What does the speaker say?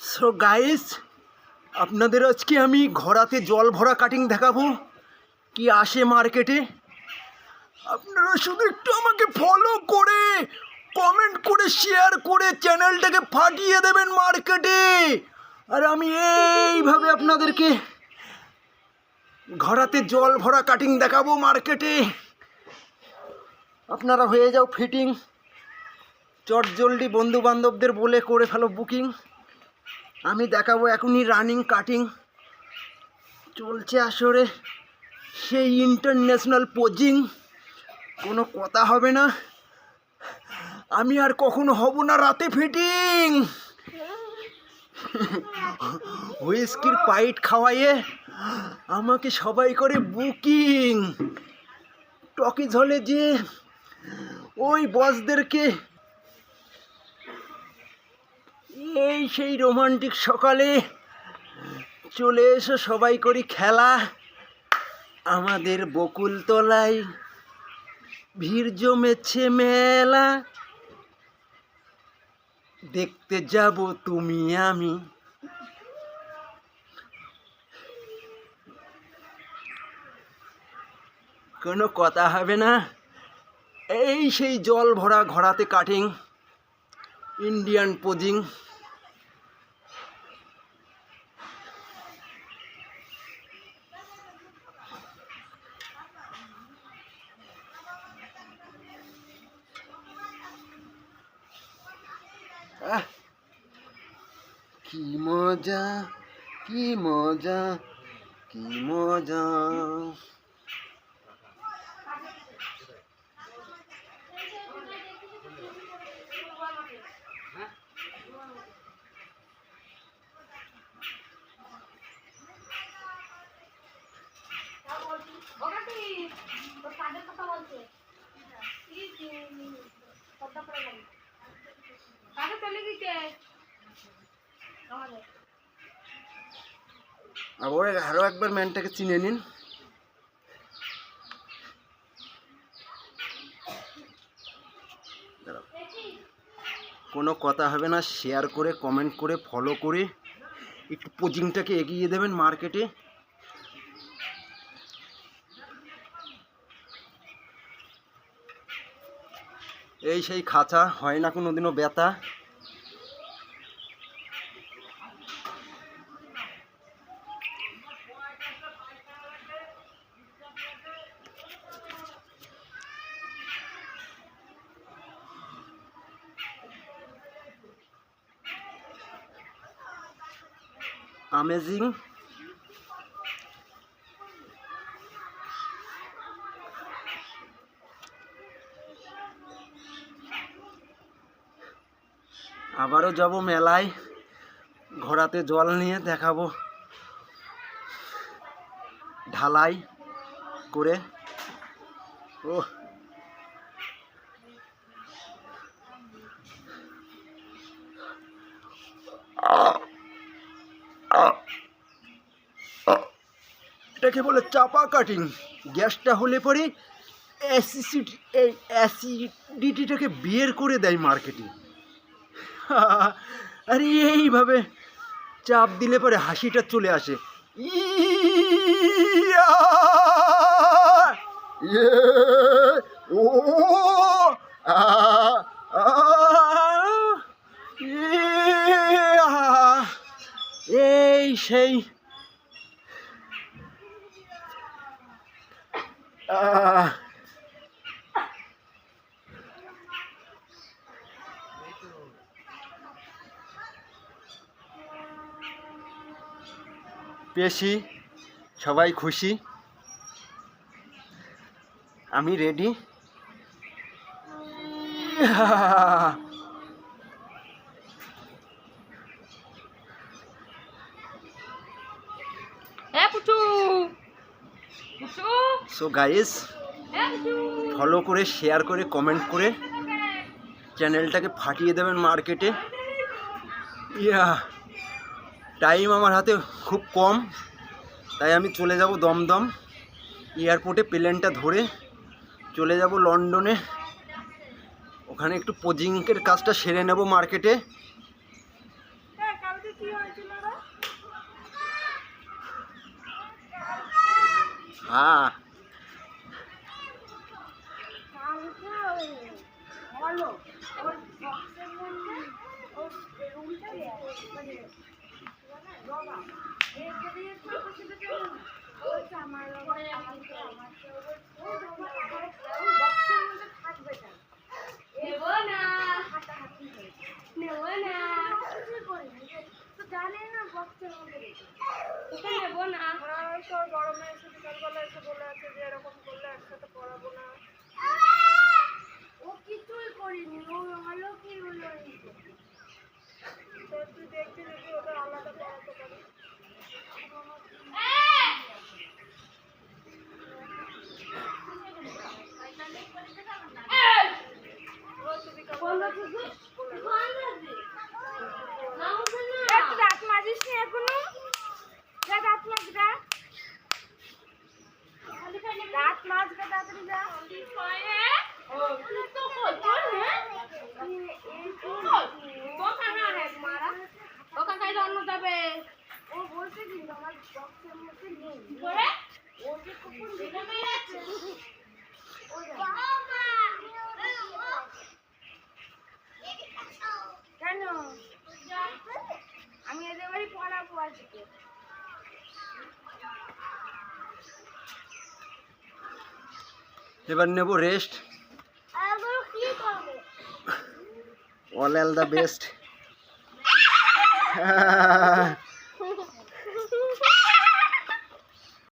So guys আপনাদের আজকে আমি ঘোড়াতে জল ভরা কাটিং দেখাবো। কি আসে মার্কেটে আপনারা শুধু একটু আমাকে ফলো করে কমেন্ট করে শেয়ার করে চ্যানেলটাকে ফাটিয়ে দেবেন মার্কেটে আর আমি এইভাবে আপনাদেরকে ঘোড়াতে জল ভরা কাটিং দেখাবো মার্কেটে আপনারা হয়ে যাও ফিটিং চটজলদি বন্ধু বান্ধবদের বলে করে ফেলো বুকিং আমি দেখাবো এখনই রানিং কাটিং চলছে আসরে। সেই ইন্টারন্যাশনাল পোজিং কোনো কথা হবে না। আমি আর কখনো হব না রাতে ফিটিং হুইস্কির পাইট খাওয়াইয়ে আমাকে সবাই করে বুকিং টকিজ হলে যে ওই বসদেরকে এই সেই রোমান্টিক সকালে চলে এসো সবাই করি খেলা। আমাদের বকুলতলায় ভিড় জমেছে মেলা। দেখতে যাব তুমি, আমি। কোনো কথা হবে না। এই সেই জল ভরা ঘোড়াতে কাটিং ইন্ডিয়ান পোজিং আহ, কি মজা কি মজা কি মজা ওখানে তোর কাজের কথা বলছে কি কথা পড়ে গেল কাজে চলে গেছে আমাদের আবার আরও একবার ম্যানটাকে চিনে নিন। কোনো কথা হবে না শেয়ার করে কমেন্ট করে ফলো করে, একটু পোজিংটাকে এগিয়ে দেবেন মার্কেটে এই সেই খাঁচা, হয় না কোনো দিনও ব্যথা। আমেজিং আবারও যাব মেলায়। ঘোড়াতে জল নিয়ে দেখাবো। ঢালাই করে। ও এটাকে বলে চাপা কাটিং গ্যাসটা হলে পরে অ্যাসিড এই অ্যাসিডিটিটাকে বের করে দেয় মার্কেটে আরে এইভাবে চাপ দিলে পরে হাসিটা চলে আসে। ইয়া! ইয়ে! ও! আ! আ! ইয়া! এই সেই আহ পেশি সবাই খুশি? আমি রেডি পুচু পুচু সো গাইস ফলো করে শেয়ার করে কমেন্ট করে চ্যানেলটাকে ফাটিয়ে দেবেন মার্কেটে ইয়া টাইম আমার হাতে খুব কম, তাই আমি চলে যাব দমদম। এয়ারপোর্টে প্লেনটা ধরে চলে যাব লন্ডনে। ওখানে একটু পোজিংয়ের কাজটা সেরে নেব মার্কেটে হ্যাঁ কালকে ওই হলো ওর বক্সের মধ্যে ওর রুমটা মানে বাবা এই যে দিয়েছে ওর কেমন ওই আমার আমার আমার বক্সের মধ্যে থাকবে কেন? নেব না। হয়েছে নেব না। কিছুই করিনি তো জানে না বক্সের মধ্যে তোকে নেব না। তোর বড় মেয়ে এসে বিকালবেলা এসে বলে আছে যে এরকম করলে একসাথে পড়াবো না। ও কিছুই করিনি ও হলো কি হলো তো তুই দেখবি দেখবি ওটা আলাদা পড়াতে পারি দাঁত মাজিস নি এখনও যা দাঁত মাজগা দাঁত মাজগা তাড়াতাড়ি যা ও বলছে কিন্তু আমার বক্সের মধ্যে নেই ও যে কখন বেরোবে আছে ও জানে। কেন আমি এদের বাড়ি পড়াবো আজকে এবার নেব rest all all the best